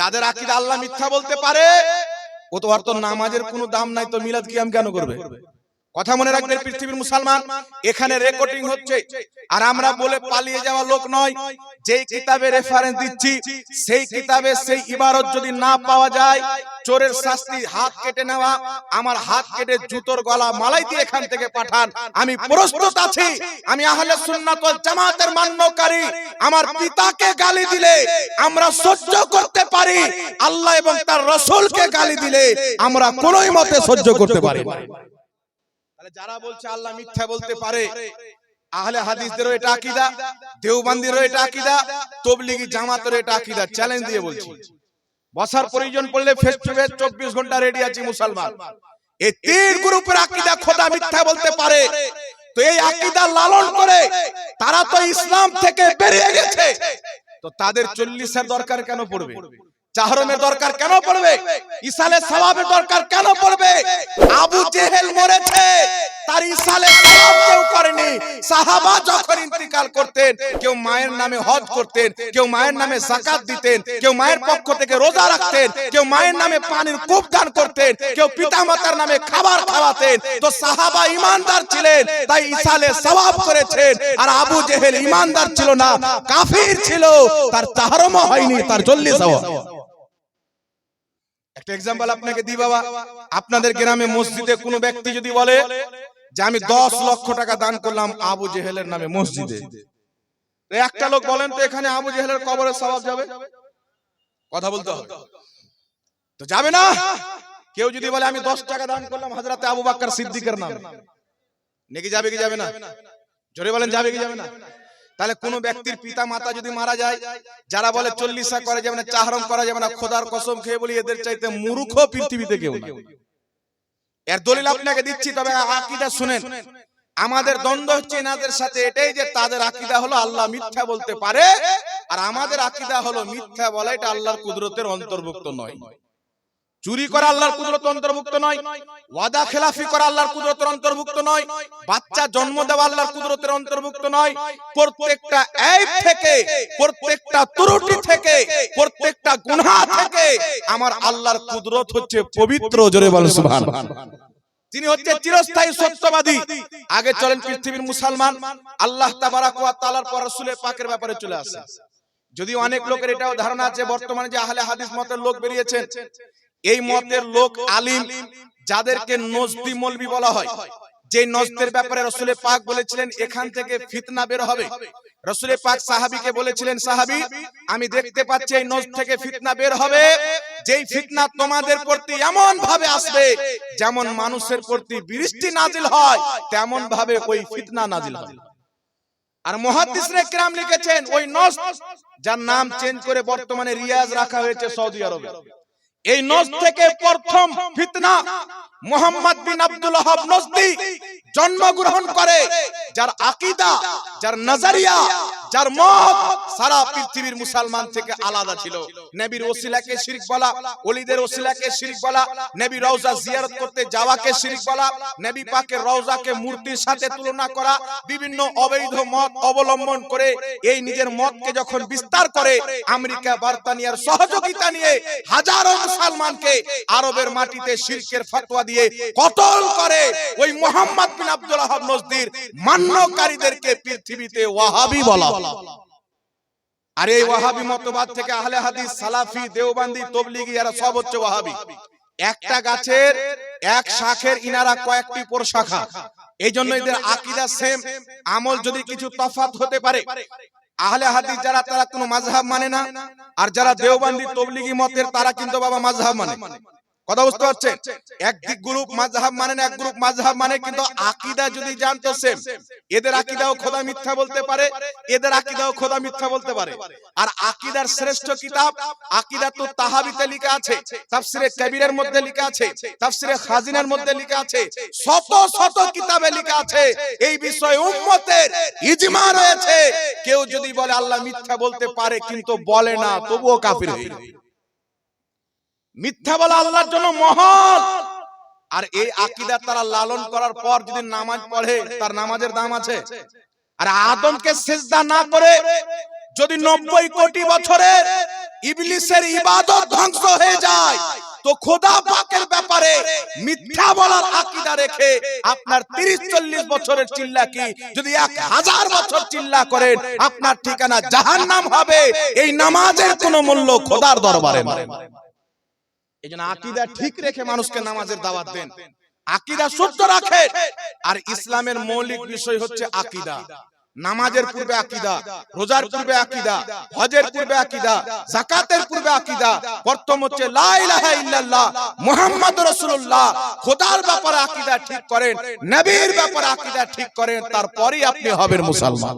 তাদের আকিদা আল্লাহ মিথ্যা বলতে পারে। ও তো আর তো নামাজের কোনো দাম নাই, তো মিলাদ কিয়াম কেন করবে? কথা মনে রাখবেন পৃথিবীর মুসলমান, এখানে রেকর্ডিং হচ্ছে। আর আমরা বলে পালিয়ে যাওয়া লোক নয়, যেই কিতাবে রেফারেন্স দিচ্ছি, সেই কিতাবে সেই ইবারত যদি না পাওয়া যায়, চোরের শাস্তি হাত কেটে নেওয়া, আমার হাত কেটে জুতোর গলা মালাই দিয়ে এখান থেকে পাঠান। আমি প্রস্তুত আছি, আমি আহলে সুন্নাত ওয়াল জামাতের মান্যকারী, আমার পিতাকে গালি দিলে আমরা সহ্য করতে পারি, আল্লাহ এবং তার রসুলকে গালি দিলে আমরা কোনোই মতে সহ্য করতে পারি না। যারা বলছে আল্লাহ মিথ্যা বলতে পারে। আহলে হাদিসদেরও এটা আকীদা দেওবন্দিরও এটা আকীদা তবলিগি জামাতেরও এটা আকীদা চ্যালেঞ্জ দিয়ে বলছি। বসার প্রয়োজন পড়লে ফেস টু ফেস চব্বিশ ঘণ্টা রেডি আছি মুসলমান। এই তিন গ্রুপের আকীদা খোদা মিথ্যা বলতে পারে। তো এই আকীদা লালন করে তারা তো ইসলাম থেকে বেরিয়ে গেছে। তো তাদের চল্লিশের দরকার কেন পড়বে? চাহরমের দরকার কেন পড়বে? ইসালে সওয়াবের দরকার কেন পড়বে? আবু জেহেল মরেছে ইমানদার ছিলেন, তাই ইসালে করেছেন। আর আবু জেহেল ইমানদার ছিল না, কাফির ছিল। তার তাহরমও হয়নি, তার সওয়াব। একটা এক্সাম্পল আপনাকে দিই বাবা। আপনাদের গ্রামে মসজিদে কোনো ব্যক্তি যদি বলে যে আমি দশ লক্ষ টাকা দান করলাম আবু জেহেলের নামে মসজিদে। একটা লোক বলেন তো এখানে আবু জেহেলের কবরের স্বভাব যাবে? কথা বলতে হবে। তো যাবে না? কেউ যদি বলে আমি দশ টাকা দান করলাম হাজরাতে আবু বাক্কার সিদ্দিকের নামে। নাকি যাবে কি যাবে না? জোরে বলেন যাবে কি যাবে না? তাহলে কোন ব্যক্তির পিতা মাতা যদি মারা যায় যারা বলে চল্লিশা করা যাবে না চাহরম করা যাবে না খোদার কসম খেয়ে বলি এদের চাইতে মূর্খ পৃথিবীতে কেউ না। এর দলিল আপনাকে দিচ্ছি, তবে আকিদা শুনেন। আমাদের দ্বন্দ্ব হচ্ছে এনাদের সাথে এটাই যে তাদের আকিদা হলো আল্লাহ মিথ্যা বলতে পারে, আর আমাদের আকিদা হলো মিথ্যা বলা, এটা আল্লাহর কুদরতের অন্তর্ভুক্ত নয়। চুরি করা আল্লাহর কুদরত অন্তর্ভুক্ত নয়, ওয়াদা খেলাফি করা আল্লাহর কুদরতের অন্তর্ভুক্ত নয়, বাচ্চা জন্ম দেওয়া আল্লাহর কুদরতের অন্তর্ভুক্ত নয়, প্রত্যেকটা এক থেকে, প্রত্যেকটা ত্রুটি থেকে, প্রত্যেকটা গুনাহ আমার আল্লাহর কুদরত হচ্ছে পবিত্র জোরে বলেন সুবহানাল্লাহ। তিনি হচ্ছে চিরস্থায়ী সত্যবাদী। আগে চলেন পৃথিবীর মুসলমান। আল্লাহ তাবারাক ওয়া তাআলার পর রাসূলের পাকের ব্যাপারে চলে আসে। যদি অনেক লোকের এটাও ধারণা আছে বর্তমানে যে আহলে হাদিস মতের লোক বেরিয়েছেন এই মতের লোক আলিম যাদেরকে নজদি মলবি বলা হয় যে নজদের ব্যাপারে রসুলের পাক বলেছিলেন এখান থেকে ফিতনা বের হবে। রসুলের পাক সাহাবিকে বলেছিলেন সাহাবি আমি দেখতে পাচ্ছি এই নজ থেকে ফিতনা বের হবে যেই ফিতনা তোমাদের প্রতি এমন ভাবে আসবে, যেমন মানুষের প্রতি বৃষ্টি নাজিল হয় তেমন ভাবে ওই ফিতনা নাজিল হবে আর মহাদিসরে কিরাম লিখেছেন, ওই নজ যার নাম চেঞ্জ করে বর্তমানে রিয়াজ রাখা হয়েছে সৌদি আরবে। এই নজ থেকে প্রথম ফিতনা মোহাম্মদ বিন আব্দুল ওয়াহাব নজদি জন্মগ্রহণ করে, যার আকীদা, যার নজরিয়া যার মত সারা পৃথিবীর মুসলমান থেকে আলাদা ছিল। নবীর ওসিলাকে শিরক বলা, ওলিদের ওসিলাকে শিরক বলা, নবী রওজা জিয়ারত করতে যাওয়াকে শিরক বলা, নবী পাকের রওজাকে মূর্তির সাথে তুলনা করা, বিভিন্ন অবৈধ মত অবলম্বন করে এই নিজের মতকে যখন বিস্তার করে, আমেরিকা, বার্তানিয়ার সহযোগিতা নিয়ে হাজারো মুসলমানকে আরবের মাটিতে শিরকের ফতোয়া দিয়ে কতল করে, ওই মোহাম্মদ বিন আব্দুল ওয়াহাব নজদির মান্যকারীদেরকে পৃথিবীতে ওয়াহাবি বলা আর এই ওয়াহাবি মতবাদ থেকে আহলে হাদিস, সালাফি, দেওবান্দি, তবলিগি, এরা সব হচ্ছে ওয়াহাবি। একটা গাছের এক শাখের ইনারা কয়েকটি শাখা। এই জন্য এদের আকিদা সেম আমল যদি কিছু তফাত হতে পারে। আহলে হাদিস যারা, তারা কোনো মাযহাব মানে না। আর যারা দেওবান্দি, তবলিগি মতের, তারা কিন্তু বাবা মাযহাব মানে। কথা বুঝতে পারছেন? একদিক গ্রুপ মাযহাব মানে এক গ্রুপ মাযহাব মানে কিন্তু আকীদা যদি জানতো সেম এদের আকীদাও খোদা মিথ্যা বলতে পারে এদের আকীদাও খোদা মিথ্যা বলতে পারে। আর আকীদার শ্রেষ্ঠ কিতাব আকীদা তো তাহাবিতে লেখা আছে তাফসিরে কবিরের মধ্যে লেখা আছে তাফসিরে খাজিনের মধ্যে লেখা আছে শত শত কিতাবে লেখা আছে এই বিষয়ে উম্মতের ইজমা রয়েছে। কেউ যদি বলে আল্লাহ মিথ্যা বলতে পারে কিন্তু বলে না তবুও কাফির হয়ে যাবে মিথ্যা বলা আল্লাহর জন্য মহৎ। আর এই আকীদা তারা লালন করার পর যদি নামাজ পড়ে তার নামাজের দাম আছে। আর আদমকে সেজদা না করে যদি নব্বই কোটি বছরের ইবলিসের ইবাদত ধ্বংস হয়ে যায়। তো খোদা পাকের ব্যাপারে মিথ্যা বলার আকীদা রেখে আপনার তিরিশ চল্লিশ বছরের চিল্লা কি? যদি এক হাজার বছর চিল্লা করেন আপনার ঠিকানা জাহান্নাম হবে। এই নামাজের কোনো মূল্য খোদার দরবারে নয়। এই জন্য আকিদা ঠিক রেখে মানুষকে নামাজের দাওয়াত দেন। আকিদা শুদ্ধ রাখে। আর ইসলামের মৌলিক বিষয় হচ্ছে আকিদা। নামাজের পূর্বে আকিদা রোজার পূর্বে আকিদা হজের পূর্বে আকিদা জাকাতের পূর্বে আকিদা। প্রথম হচ্ছে লা ইলাহা ইল্লাল্লাহ। মুহাম্মাদুর রাসূলুল্লাহ। খোদার ব্যাপারে আকিদা ঠিক করেন। নবীর ব্যাপারে আকিদা ঠিক করেন। তারপরেই আপনি হবেন মুসলমান।